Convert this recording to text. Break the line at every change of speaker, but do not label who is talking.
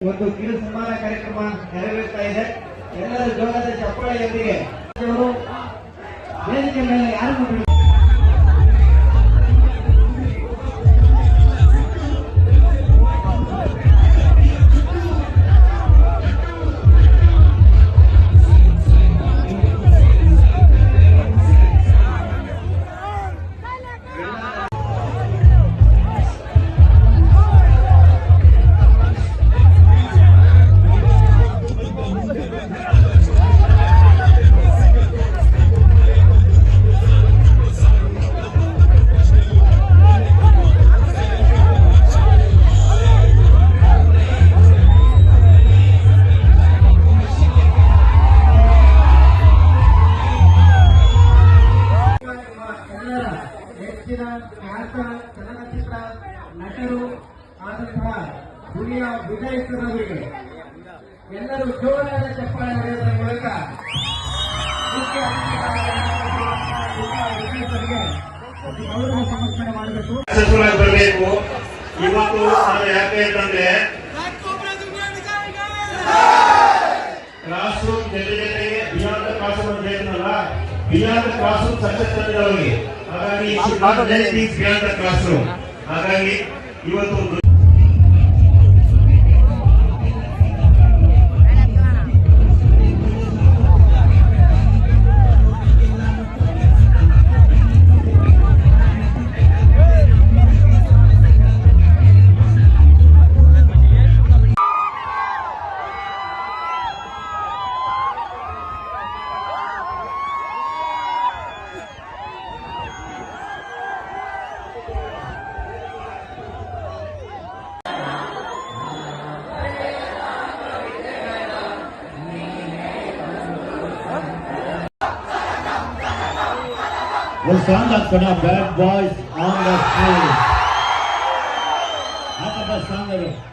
ಒಂದು ಕಿರು ಸನ್ಮಾನ ಕಾರ್ಯಕ್ರಮ ನೆರವೇರ್ತಾ ಇದೆ. ಎಲ್ಲರೂ ಜೋಗದ ಚಪ್ಪಾಳೆಯೊಂದಿಗೆ ವೇದಿಕೆ ಮೇಲೆ ಯಾರಿಗೂ ಹೆಚ್ಚಿನ ಖ್ಯಾತ ಚಲನಚಿತ್ರ ನಟರು ಆದಂತಹ ದುನಿಯಾ ವಿಜಯಕರವರಿಗೆ ಎಲ್ಲರೂ ಜೋರಾದ ಚಪ್ಪಾಳೆ ಹೊಡೆಯುವುದರ ಮೂಲಕ ಮುಖ್ಯ ಸಮರ್ಪಣೆ ಮಾಡಬೇಕು
ಬರಬೇಕು ಇವತ್ತು ನಾನು ಯಾಕೆ ಅಂತಂದ್ರೆ ಕ್ರಾಸ್ ರೂಮ್ ಜೊತೆ ಜೊತೆಗೆ ಬಿಯಾಂಡ್ ಕ್ರಾಸ್ ರೂಮ್ ಅಂತ ಹೇಳಿದ್ನಲ್ಲ? ಬಿಯಾಂಡ್ ಕ್ರಾಸ್ ರೂಮ್ ಸಕ್ಸಸ್ ತಂದಿರೋರಿಗೆ. ಹಾಗಾಗಿ ಕ್ಲಾಸ್ ರೂಮ್ ಹಾಗಾಗಿ ಇವತ್ತು We'll
stand up for our bad boys on the field. How about standing up?